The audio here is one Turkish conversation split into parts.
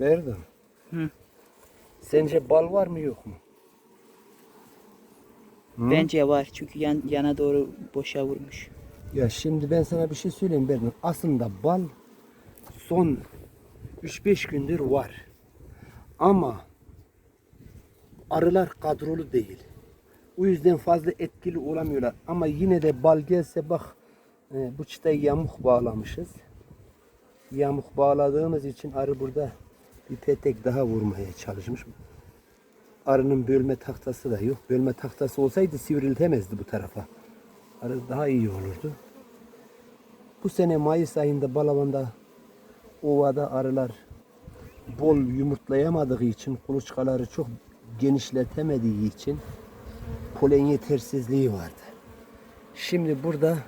Berdan. Hı. Sence bal var mı yok mu? Hı? Bence var çünkü yan, yana doğru boşa vurmuş. Ya şimdi ben sana bir şey söyleyeyim Berdan. Aslında bal son 3-5 gündür var. Ama arılar kadrolu değil. O yüzden fazla etkili olamıyorlar. Ama yine de bal gelse bak e, bu çıtayı yamuk bağlamışız. Yamuk bağladığımız için arı burada bir petek daha vurmaya çalışmış. Arının bölme tahtası da yok. Bölme tahtası olsaydı sivriltemezdi bu tarafa. Arı daha iyi olurdu. Bu sene Mayıs ayında Balaban'da ovada arılar bol yumurtlayamadığı için kuluçkaları çok genişletemediği için polen yetersizliği vardı. Şimdi burada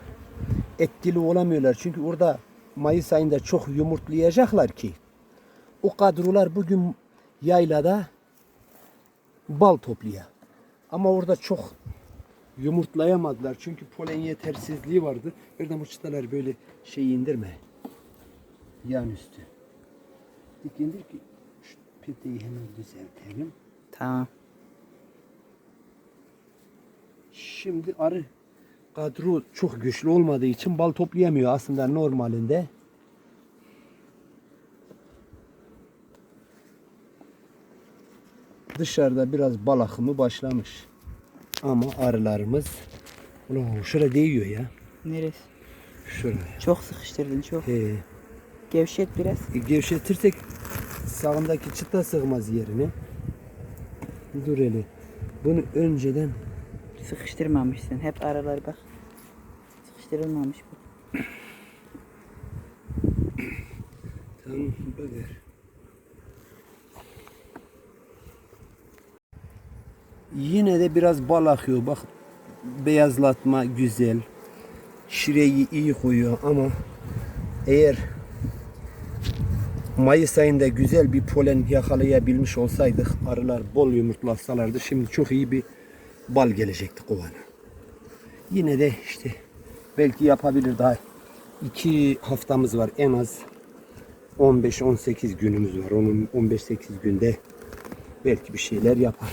etkili olamıyorlar. Çünkü orada Mayıs ayında çok yumurtlayacaklar ki o kadrolar bugün yaylada bal toplaya. Ama orada çok yumurtlayamadılar. Çünkü polen yetersizliği vardı. Birden bu çıtalar böyle şey indirme. Yan üstü. Dik indir ki şu peteği hemen düzeltelim. Tamam. Şimdi arı kadro çok güçlü olmadığı için bal toplayamıyor aslında normalinde. Dışarıda biraz bal akımı başlamış. Ama arılarımız Ulan şuraya değiyor ya. Neresi? Şuraya. Çok sıkıştırdın çok. He. Gevşet biraz. E, gevşetirsek sağındaki çıta sığmaz yerine. Dur hele. Bunu önceden Sıkıştırmamışsın. Hep aralar bak. Sıkıştırılmamış bu. Tamam bakar. Yine de biraz bal akıyor. Bak beyazlatma güzel. Şireyi iyi koyuyor ama eğer Mayıs ayında güzel bir polen yakalayabilmiş olsaydık arılar bol yumurtlasalardı şimdi çok iyi bir bal gelecekti kovana. Yine de işte belki yapabilir daha iki haftamız var en az 15-18 günümüz var. Onun 15-8 günde belki bir şeyler yapar.